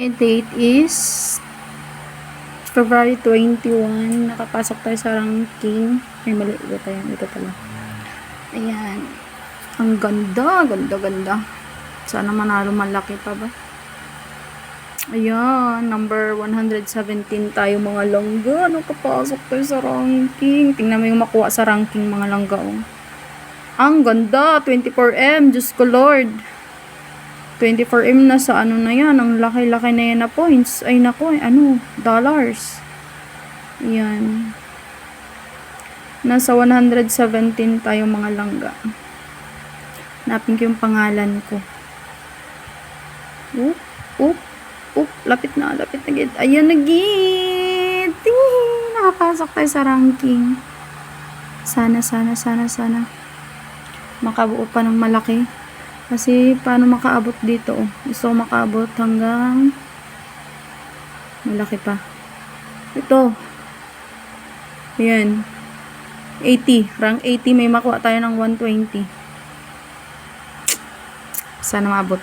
And date is February 21. Nakapasok tayo sa ranking. Ay, mali. Ito tayo. Ito pala. Ayan. Ang ganda. Ganda, ganda. Sana manalo malaki pa ba? Ayan. Number 117 tayo mga langga. Nakapasok tayo sa ranking. Tingnan mo yung makuha sa ranking mga langga. Oh. Ang ganda. 24M. Diyos ko Lord. 24M na sa ano na yan. Ang laki-laki na yan na points. Ay nako, ano, dollars. Yan. Nasa 117 tayo mga langga. Napin ko yung pangalan ko. Oop, oop, oop. Lapit na, lapit na gid. Ayan na. Ting! Nakapasok tayo sa ranking. Sana, sana, sana, sana. Makabuo pa ng malaki. Kasi, paano makaabot dito? Gusto ko makaabot hanggang malaki pa. Ito. Ayan. 80. Rank 80. May makuha tayo ng 120. Sana maabot.